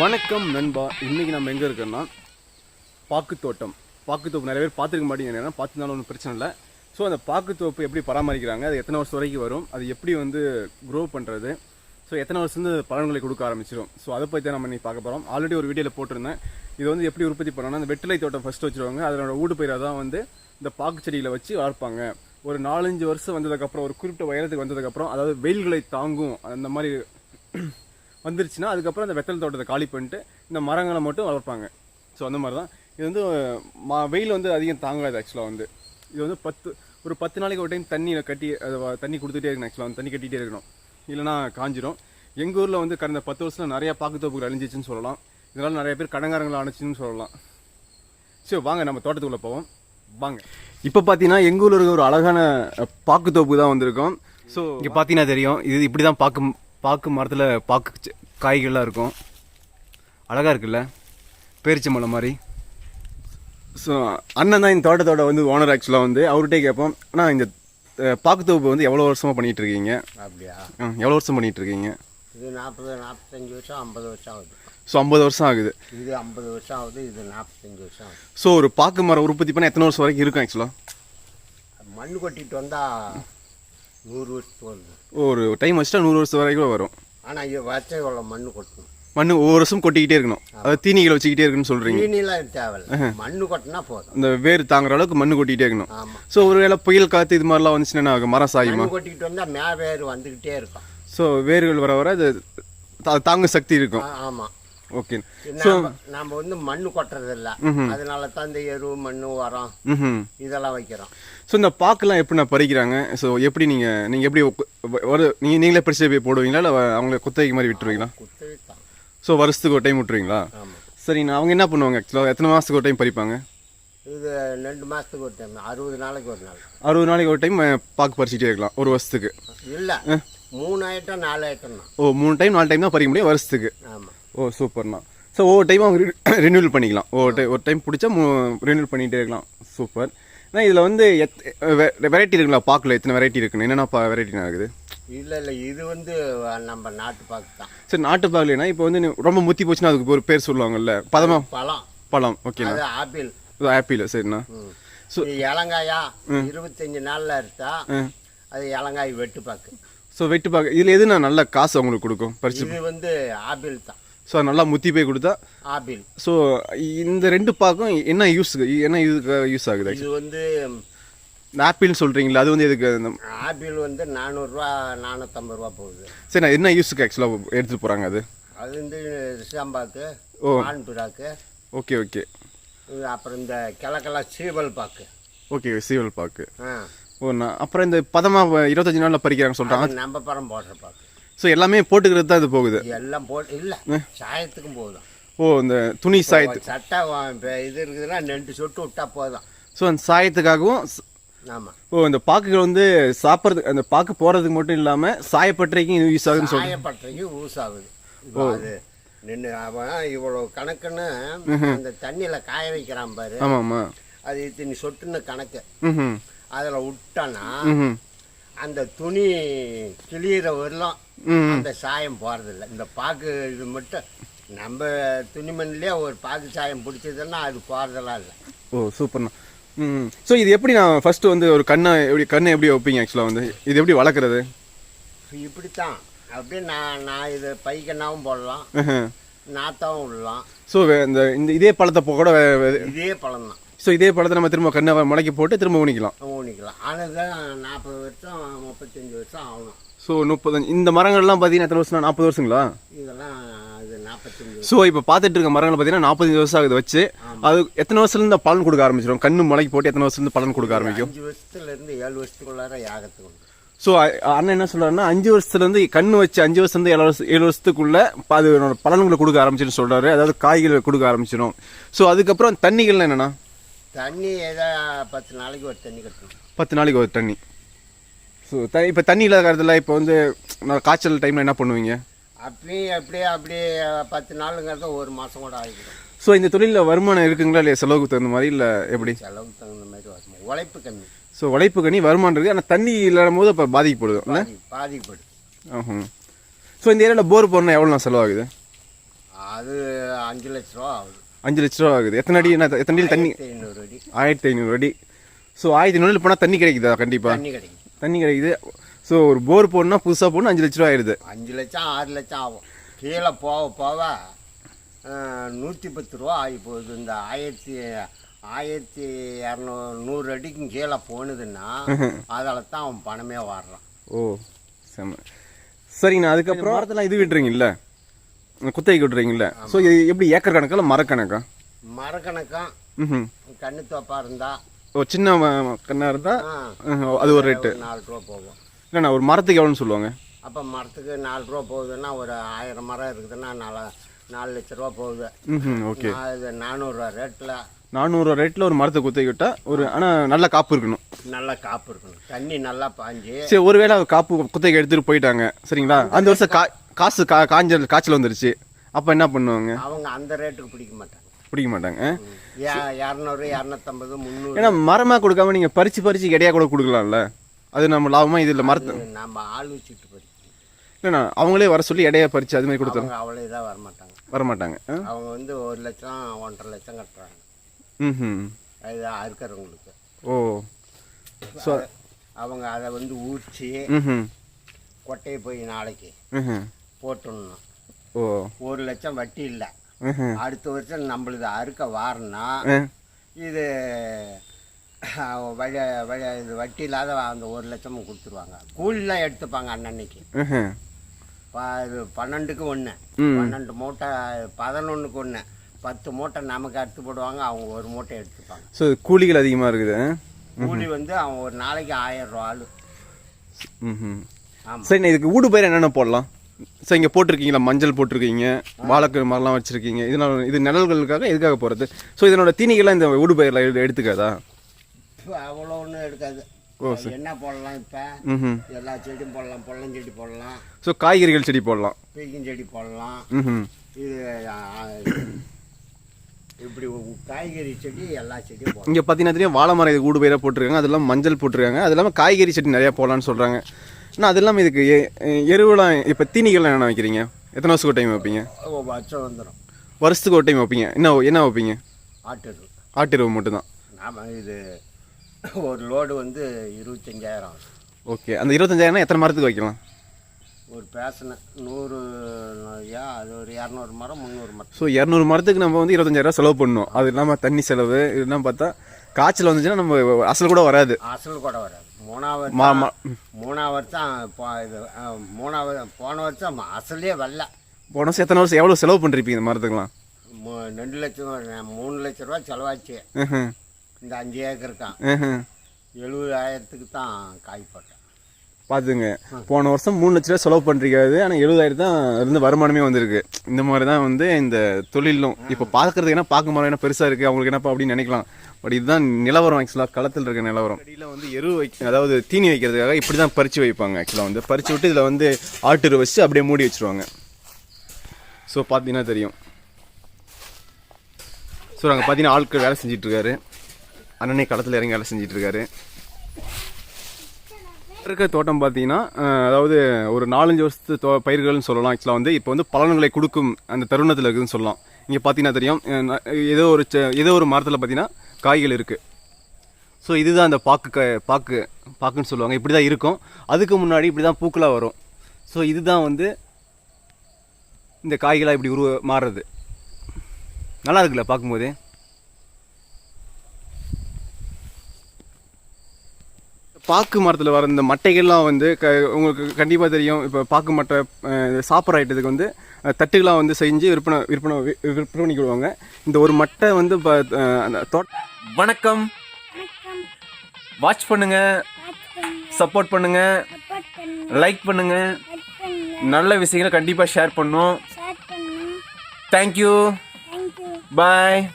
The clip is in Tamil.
வணக்கம் நண்பா. இன்றைக்கி நம்ம எங்கே இருக்கோம்னா பாக்குத்தோட்டம். பாக்குத்தோப்பு நிறைய பேர் பார்த்துருக்க மாட்டீங்க என்னென்னா பார்த்துனாலும் ஒன்றும் பிரச்சனை இல்லை. ஸோ அந்த பாக்குத்தோப்பு எப்படி பராமரிக்கிறாங்க அது எத்தனை வருஷம் வரைக்கும் வரும் அது எப்படி வந்து க்ரோ பண்ணுறது ஸோ எத்தனை வருஷம் பழங்களை பலன்களை கொடுக்க ஆரம்பிச்சிடும் ஸோ அதை பற்றி தான் நம்ம இன்னைக்கு பார்க்க போகிறோம் ஆல்ரெடி ஒரு வீடியோவில் போட்டிருந்தேன். இது வந்து எப்படி உற்பத்தி பண்ணணும்னா அந்த வெற்றிலை தோட்டம் ஃபஸ்ட்டு வச்சுருவாங்க. அதனோட ஊடு பயிராக தான் வந்து இந்த பாக்கு செடிகளை வச்சு வளர்ப்பாங்க. ஒரு நாலஞ்சு வருஷம் வந்ததுக்கப்புறம் ஒரு குறிப்பிட்ட உயரத்துக்கு வந்ததுக்கப்புறம் அதாவது வெயில்களை தாங்கும். அந்த மாதிரி வந்துருச்சுன்னா அதுக்கப்புறம் அந்த வெத்தல் தோட்டத்தை காலி பண்ணிட்டு இந்த மரங்களை மட்டும் வளர்ப்பாங்க. ஸோ அந்த மாதிரி தான் இது வந்து மா வெயில் வந்து அதிகம் தாங்காது ஆக்சுவலாக வந்து. இது வந்து பத்து ஒரு பத்து நாளைக்கு ஒரு டைம் தண்ணியில் கட்டி தண்ணி கொடுத்துட்டே இருக்கணும் ஆக்சுவலாக வந்து. தண்ணி கட்டிகிட்டே இருக்கணும். இல்லைனா காஞ்சிரும். எங்கள் ஊரில் வந்து கடந்த பத்து வருஷத்தில் நிறையா பாக்குத்தோப்புகள் அழிஞ்சிச்சுன்னு சொல்லலாம். இதனால் நிறைய பேர் கடங்காரங்களை அணைச்சின்னு சொல்லலாம். சரி வாங்க நம்ம தோட்டத்துக்குள்ளே போவோம். வாங்க. இப்போ பார்த்தீங்கன்னா எங்கள் ஊரில் இருக்க ஒரு அழகான பாக்குத்தோப்பு தான் வந்திருக்கோம். ஸோ இங்கே பார்த்தீங்கன்னா தெரியும். இது இப்படி தான் பார்க்க பாக்கு மரத்தில் பாக்கு செ- காய்கள்லாம் இருக்கும். அழகாக இருக்குல்ல? பேரிச்சம்பழம் மாதிரி. ஸோ அண்ணன் தான் இந்த தோட்டத்தோட வந்து ஓனர் ஆக்சுவலாக வந்து அவர்கிட்டே கேட்போம். ஆனால் இந்த அஹ், பாக்குத்தோப்பு வந்து எவ்வளோ வருஷமாக பண்ணிகிட்டு இருக்கீங்க? அப்படியா? ம், எவ்வளோ வருஷம் பண்ணிகிட்டு இருக்கீங்க? இது நாற்பது நாற்பத்தஞ்சு வருஷம் ஐம்பது வருஷம் ஆகுது. ஸோ ஐம்பது வருஷம் ஆகுது. இது ஐம்பது வருஷம் ஆகுது இது நாற்பத்தஞ்சு வருஷம் ஆகுது. ஸோ ஒரு பாக்கு மரம் உற்பத்தி பண்ண எத்தனை வருஷம் வரைக்கும் இருக்கும் ஆக்சுவலாக மண் கொட்டிட்டு வந்தால் நூறு வருஷத்துக்கு வருது ஒரு டைம் வச்சுட்டா நூறு வருஷம் வரைக்கும் வரும். ஆனால் இது வச்ச இவ்வளோ மண் கொட்டணும். மண் ஒவ்வொரு வருஷம் கொட்டிக்கிட்டே இருக்கணும். அதாவது தீனிகளை வச்சுக்கிட்டே இருக்குன்னு சொல்கிறீங்க தீனிலாம் தேவையில்ல. மண் கொட்டினா போதும். இந்த வேர் தாங்குற அளவுக்கு மண் கொட்டிக்கிட்டே இருக்கணும். ஸோ ஒருவேளை புயல் காற்று இது மாதிரிலாம் வந்துச்சுன்னா? மரம் சாயுமா? கொட்டிக்கிட்டு வந்தால் மே வேர் வந்துக்கிட்டே இருக்கும். ஸோ வேர்கள் வர வர அது தா- தாங்க சக்தி இருக்கும். ஆமாம் ஓகே. நாம நாம வந்து மண் கொட்டுறது இல்ல அதனால தான் இந்த எரு மண் உரம் இதெல்லாம் வைக்கிறோம். ஸோ இந்த பாக்கெல்லாம் எப்படி நான் பறிக்கிறாங்க? ஸோ எப்படி நீங்கள் நீங்கள் எப்படி ஒரு நீங்கள் நீங்களே பறிச்சு போய் போடுவீங்களா? இல்லை அவங்கள குத்தகைக்கு மாதிரி விட்டுருவீங்களா? ஸோ வருஷத்துக்கு ஒரு டைம் விட்டுருவீங்களா? ஆமாம் சரிண்ணா அவங்க என்ன பண்ணுவாங்க? ஆக்சுவலாக எத்தனை மாதத்துக்கு ஒரு டைம் பறிப்பாங்க? இது ரெண்டு மாதத்துக்கு ஒரு டைம் அறுபது நாளைக்கு ஒரு நாள். அறுபது நாளைக்கு ஒரு டைம் பாக்கு பறிச்சிட்டே இருக்கலாம் ஒரு வருஷத்துக்கு. இல்ல மூணு ஐட்டம் நாலு ஐட்டம் ஓ மூணு டைம் நாலு டைம் தான் பறிக்க முடியும் வருஷத்துக்கு. ஆமா. ஓ சூப்பர்ண்ணா. ஸோ ஒவ்வொரு டைம் அவங்க ரினியூவல் பண்ணிக்கலாம். ஒவ்வொரு டைம் ஒரு டைம் பிடிச்சா ரினியூவல் பண்ணிகிட்டே இருக்கலாம். சூப்பர். ஆனால் இதில் வந்து எத் வெரைட்டி இருக்குங்களா? பாக்கில் எத்தனை வெரைட்டி இருக்குன்னு. என்னென்ன பா வெரைட்டினா இருக்குது? இல்ல இல்ல இது வந்து நம்ம நாட்டு பாக்கு தான். சரி நாட்டு பாக்கலைனா இப்போ வந்து ரொம்ப முத்தி போச்சுன்னா அதுக்கு ஒரு பேர் சொல்லுவாங்கல்ல? பதமா? பழம். பழம். ஓகேண்ணா ஆப்பிள். ஆப்பிள். சரிண்ணா. இது இளங்காயா இருபத்தஞ்சு நாள்ல ம். அது இளங்காய் வெட்டு பாக்கு ஸோ வெட்டு பாக்கு இதில் எதுனா நல்ல காசு அவங்களுக்கு கொடுக்கும்? பறிச்சு இது வந்து ஆப்பிள் தான். ஸோ நல்லா முத்தி போய் கொடுத்தா ஆப்பிள். ஸோ இந்த ரெண்டு பாக்கும் என்ன யூஸ் என்ன இதுக்கு யூஸ் ஆகுது? இது வந்து இந்த ஆப்பிள்னு சொல்கிறீங்களா அது வந்து எதுக்கு ஆப்பிள் வந்து நானூறுரூவா நானூற்றம்பது ரூபா போகுது. சரி நான் என்ன யூஸுக்கு ஆக்சுவலாக எடுத்துகிட்டு போகிறாங்க அது? அது வந்து ரிசாம்பாக்கு ஓ. பான்புராக்கு ஓகே ஓகே அப்புறம் இந்த கிழக்கெல்லாம் சீவல் பாக்கு. ஓகே சீவல் பாக்கு. ஆ. ஓண்ணா அப்புறம் இந்த பதமாக இருபத்தஞ்சு நாளில் பறிக்கிறாங்கன்னு சொல்கிறாங்க நம்ம பரம் போடுற பாக்கு. ஸோ எல்லாமே போட்டுக்கிறது தான் இது போகுது. எல்லாம் போட்டு இல்ல. சாயத்துக்கும் போதும். ஓ இந்த துணி சாயத்து. சட்டை இது இருக்குதுன்னா ரெண்டு சொட்டு விட்டா போதும். ஸோ அந்த சாயத்துக்காகவும் ஸ்- ஆமா. ஓ இந்த பாக்குகள் வந்து சாப்பிட்றது அந்த பாக்கு போகிறதுக்கு மட்டும் இல்லாமல் சாயப்பட்டறைக்கும் யூஸ் ஆகுதுன்னு சொல்கிறேன் சாயப்பட்டறைக்கு ஊஸ் ஆகுது. அது நின்று அவன் இவ்வளவு கணக்குன்னு அந்த தண்ணியில காய வைக்கிறான் பாரு. ஆமாம் ஆமாம் அது இத்தனை சொட்டுன்னு கணக்கு. அதுல விட்டானா அந்த துணி கிளியிற வரலாம். அந்த சாயம் போறதில்ல. இந்த பாக்கு இது மட்டும் நம்ம துணிமணிலே ஒரு பாக்கு சாயம் பிடிச்சதுன்னா அது போறதெல்லாம் இல்லை. ஓ சூப்பர்ண்ணா ம் ஸோ இது எப்படி நான் ஃபர்ஸ்ட் வந்து ஒரு கண்ணை எப்படி கண்ணை எப்படி வைப்பீங்க ஆக்சுவலாக வந்து? இது எப்படி வளர்க்குறது? இப்படித்தான். அப்படியே நான் நான் இது பைக்கண்ணாவும் போடலாம். நாத்தாவும் விடலாம். ஸோ இந்த இந்த இதே பழத்தை கூட இதே பழம் தான் ஸோ இதே பழத்தை நம்ம திரும்ப கண்ணை முளைக்கி போட்டு திரும்ப ஊனிக்கலாம். ஊனிக்கலாம். ஆனால் நாற்பது வருஷம் முப்பத்தஞ்சு வருஷம் ஆகணும். ஸோ முப்பத்தஞ்சு இந்த மரங்கள்லாம் பார்த்தீங்கன்னா எத்தனை வருஷம் நாற்பது வருஷங்களா? இதெல்லாம் ஸோ இப்போ பார்த்துட்டு இருக்க மரங்கள் பார்த்தீங்கன்னா நாற்பத்தஞ்சு வருஷம் ஆகுது வச்சு. அது எத்தனை வருஷத்துலேருந்து பலன் கொடுக்க ஆரம்பிச்சிடும் கண்ணு முளைக்கு போட்டு எத்தனை வருஷத்துலேருந்து பலன் கொடுக்க ஆரம்பிக்கும்? அஞ்சு வருஷத்துல இருந்து ஏழு வருஷத்துக்குள்ளார யாகத்துக்கு ஸோ அண்ணன் என்ன சொல்றாருன்னா அஞ்சு வருஷத்துலேருந்து கண்ணு வச்சு அஞ்சு வருஷத்துலேருந்து ஏழு வருஷம் ஏழு வருஷத்துக்குள்ள அது பலன்களை கொடுக்க ஆரம்பிச்சிடும் சொல்றாரு. அதாவது காய்களை கொடுக்க ஆரம்பிச்சிடும் ஸோ அதுக்கப்புறம் தண்ணிகள் என்னன்னா? தண்ணி ஏதோ பத்து நாளைக்கு ஒரு தண்ணி கட்டணும். பத்து நாளைக்கு ஒரு தண்ணி. ஸோ த இப்போ தண்ணி இல்லாத காலத்தில் இப்போ வந்து நான் காய்ச்சல் டைமில் என்ன பண்ணுவீங்க? அப்படியே அப்படியே அப்படியே பத்து நாளுங்கிறத ஒரு மாசம் கூட ஆகிடும் ஸோ இந்த தொழிலில் வருமானம் இருக்குங்களா இல்லையா? செலவுக்கு தகுந்த மாதிரி இல்லை எப்படி? செலவுக்கு தகுந்த மாதிரி வசம் உழைப்பு கம்மி. ஸோ உழைப்பு கனி வருமானம் இருக்குது ஆனால் தண்ணி இல்லாத போது இப்போ பாதிக்கப்படுது? இல்லை பாதி பாதிக்கப்படும் ஆஹும் ஸோ இந்த ஏரியாவில் போர் போடணும் எவ்வளோ செலவாகுது? அது அஞ்சு லட்ச ரூபா ஆகுது. அஞ்சு லட்ச ரூபா ஆகுது. எத்தனை அடி? என்ன எத்தனை அடியில் தண்ணி? ஆயிரத்தி ஐநூறு அடி. ஆயிரத்தி ஐநூறு அடி. ஸோ ஆயிரத்தி ஐநூறு போனால் தண்ணி கிடைக்குதா? கண்டிப்பாக தண்ணி கிடைக்கும் தண்ணி கிடைக்குது. ஸோ ஒரு போர் போடணும்னா புதுசாக போடணும் அஞ்சு லட்ச ரூபா ஆயிடுது. அஞ்சு லட்சம் ஆறு லட்சம் ஆகும். கீழே போக போக நூற்றி பத்து ரூபா ஆகி போகுது. இந்த ஆயிரத்தி ஆயிரத்தி இரநூறு நூறு அடிக்கும் கீழே போனதுன்னா அதில் தான் அவன் பணமே வாடுறான். ஓ செம்ம சரிங்கண்ணா அதுக்கப்புறம் மரத்தெல்லாம் இது விட்டுறீங்கல்ல? குத்தகைக்கு விட்டுறீங்கல்ல? ஸோ இது எப்படி ஏக்கர் கணக்கா இல்லை மரக்கணக்கா மரக்கணக்கம் ம் கண்ணு தோப்பாக இருந்தால் ஓ சின்ன கண்ணாக இருந்தால் அது ஒரு ரேட்டு. நாலு ரூபா போகும். இல்லைண்ணா ஒரு மரத்துக்கு எவ்வளோன்னு சொல்லுவாங்க? அப்போ மரத்துக்கு நாலு ரூபா போகுதுன்னா ஒரு ஆயிரம் மரம் இருக்குதுன்னா நாலு நாலு லட்ச ரூபா போகுது. ஓகே. இது நானூறுரூவா ரேட்டில் நானூறுரூவா ரேட்டில் ஒரு மரத்தை குத்தகை விட்டால் ஒரு ஆனால் நல்ல காப்பு இருக்கணும். நல்லா காப்பு இருக்கணும். தண்ணி நல்லா பாஞ்சு. சரி ஒருவேளை காப்பு குத்தகை எடுத்துகிட்டு போயிட்டாங்க. சரிங்களா? அந்த வருஷம் கா காசு கா காஞ்சல் காய்ச்சல் வந்துருச்சு. அப்போ என்ன பண்ணுவாங்க? அவங்க அந்த ரேட்டுக்கு பிடிக்க மாட்டாங்க. பிடிக்க மாட்டாங்க இரநூறு இரநூத்தம்பது முந்நூறு. ஏன்னா மரமாக கொடுக்காம நீங்கள் பறித்து பறித்து இடையா கூட கொடுக்கலாம்ல? அது நம்ம லாபமாக இதில் மரத்தை நம்ம ஆள் வச்சுட்டு படிக்கணும் இல்லைண்ணா அவங்களே வர சொல்லி இடையா பறித்து அது மாதிரி கொடுத்தாங்க அவ்வளோ இதாக வரமாட்டாங்க. வர மாட்டாங்க அவங்க வந்து ஒரு லட்சம் ஒன்றரை லட்சம் கட்டுறாங்க. ம் அது அறுக்கிறவங்களுக்கு. ஓ. ஸோ அவங்க அதை வந்து ஊற்றி ம் கொட்டையை போய் நாளைக்கு ம் போட்டுடணும். ஓ. ஒரு லட்சம் வட்டி இல்லை. அடுத்த வருஷம் நம்மளுது அறுக்க வாரனா இது வழி வழி இது வட்டி இல்லாத அந்த ஒரு லட்சமும் கொடுத்துருவாங்க. கூலிலாம் எடுத்துப்பாங்க அன்னன்னைக்கு. இது பன்னெண்டுக்கு ஒன்று. பன்னெண்டு மூட்டை பதினொன்றுக்கு ஒன்று பத்து மூட்டை நமக்கு அறுத்து போடுவாங்க அவங்க ஒரு மூட்டை எடுத்துப்பாங்க. ஸோ கூலிகள் அதிகமாக இருக்குது? கூலி வந்து அவன் ஒரு நாளைக்கு ஆயிரம் ரூபா ஆளு. சரிண்ணா இதுக்கு ஊடு பயிர் என்னென்ன போடலாம்? சார் இங்கே போட்டிருக்கீங்களா? மஞ்சள் போட்டிருக்கீங்க. வாழைக்கு மரம்லாம் வச்சுருக்கீங்க. இதனால இது நிழல்களுக்காக எதுக்காக போகிறது ஸோ இதனோட தீனிகள்லாம் இந்த ஊடு பயிரில் எடு எடுத்துக்காதா? அவ்வளோ ஒன்றும் எடுக்காது. ஓ, என்ன போடலாம் இப்போ? எல்லா செடியும் போடலாம். பொள்ளஞ்செடி போடலாம். ஸோ காய்கறிகள் செடி போடலாம். பீக்கஞ்செடி போடலாம். ம் இது இப்படி காய்கறி செடி எல்லா செடியும் போடலாம். இங்கே பார்த்தீங்கன்னா தெரியும் வாழை மரம் இது ஊடு பயிராக போட்டிருக்காங்க அது இல்லாமல் மஞ்சள் போட்டிருக்காங்க. அது இல்லாமல் காய்கறி செடி நிறையா போடலான்னு சொல்கிறாங்க ஆனால் அது இல்லாமல் இதுக்கு எ- எ- எருவெல்லாம் இப்போ தீனிகள்லாம் என்ன வைக்கிறீங்க? எத்தனை வருஷத்துக்கு ஒரு டைம் வைப்பீங்க? வருஷம் வந்துடும் வருஷத்துக்கு ஒரு டைம் வைப்பீங்க. என்ன என்ன வைப்பீங்க? ஆட்டு ஆட்டு எருவு மட்டும்தான். நாம் இது ஒரு லோடு வந்து இருபத்தஞ்சாயிரம். ஓகே. அந்த இருபத்தஞ்சாயிரம் எத்தனை மரத்துக்கு வைக்கலாம்? ஒரு பேசனை. நூறு அது ஒரு இரநூறு மரம் முந்நூறு மரம். ஸோ இரநூறு மரத்துக்கு நம்ம வந்து இருபத்தஞ்சாயிரம் செலவு பண்ணணும் அது இல்லாமல் தண்ணி செலவு இதெல்லாம் பார்த்தா காய்ச்சல் வந்துச்சுன்னா நம்ம அசல் கூட வராது. அசல் கூட வராது. மூணாவது மூணாவது வருஷம் இது மூணாவது போன வருஷம் அசலே வரல. போன வருஷம் எத்தனை வருஷம் எவ்வளோ செலவு பண்ணிருப்பீங்க இந்த மரத்துக்குலாம் மூ- ரெண்டு லட்சம் மூணு லட்ச ரூபா செலவாச்சு. இந்த அஞ்சு ம்ஹும். எழுபதாயிரத்துக்கு தான் காய் போட்டேன். பார்த்துங்க போன வருஷம் மூணு லட்ச ரூபா செலவு பண்ணிருக்காது ஆனால் எழுபதாயிரம் தான் இருந்து வருமானமே வந்திருக்கு. இந்த மாதிரி தான் வந்து இந்த தொழிலும். இப்போ பார்க்கறதுக்கு என்ன பார்க்க மரம் என்ன பெருசாக இருக்குது அவங்களுக்கு என்னப்பா அப்படின்னு நினைக்கலாம். பட் இதுதான் நிலவரம் ஆக்சுவலாக களத்தில் இருக்க நிலவரம். அடியில் வந்து எரு வைக்க அதாவது தீனி வைக்கிறதுக்காக இப்படி தான் பறித்து வைப்பாங்க ஆக்சுவலாக வந்து பறித்து விட்டு இதில் வந்து ஆட்டு வச்சு அப்படியே மூடி வச்சிருவாங்க. ஸோ பார்த்தீங்கன்னா தெரியும். ஸோ நாங்கள் பார்த்தீங்கன்னா ஆட்கள் வேலை செஞ்சுட்டு இருக்காரு. அண்ணனே களத்தில் இறங்கி வேலை செஞ்சுட்டு இருக்காரு. இருக்க தோட்டம் பார்த்தீங்கன்னா அதாவது ஒரு நாலஞ்சு வருஷத்து தோ பயிர்கள்னு சொல்லலாம். ஆக்சுவலாக வந்து இப்போ வந்து பலன்களை கொடுக்கும் அந்த தருணத்தில் இருக்குதுன்னு சொல்லலாம். இங்கே பார்த்தீங்கன்னா தெரியும் ஏதோ ஒரு ஏதோ ஒரு மரத்தில் பார்த்தீங்கன்னா காய்கள் இருக்குது ஸோ இதுதான் அந்த பாக்கு க பாக்கு பாக்குன்னு சொல்லுவாங்க. இப்படி தான் இருக்கும். அதுக்கு முன்னாடி இப்படி தான் பூக்களாக வரும். ஸோ இதுதான் வந்து இந்த காய்களாக இப்படி உருவ மாறுறது. நல்லா இருக்குல்ல பார்க்கும்போதே? பாக்கு மரத்தில் வர இந்த மட்டைகள்லாம் வந்து க உங்களுக்கு கண்டிப்பாக தெரியும். இப்போ பாக்கு மட்டை சாப்பிட்ற ஐட்டத்துக்கு வந்து தட்டுகளாக வந்து செஞ்சு விற்பனை விற்பனை வி- விற்பனை பண்ணிக்கிடுவாங்க. இந்த ஒரு மட்டை வந்து இப்போ வணக்கம். வாட்ச் பண்ணுங்க. சப்போர்ட் பண்ணுங்க. லைக் பண்ணுங்க. நல்ல விஷயங்களை கண்டிப்பாக ஷேர் பண்ணும். Thank you bye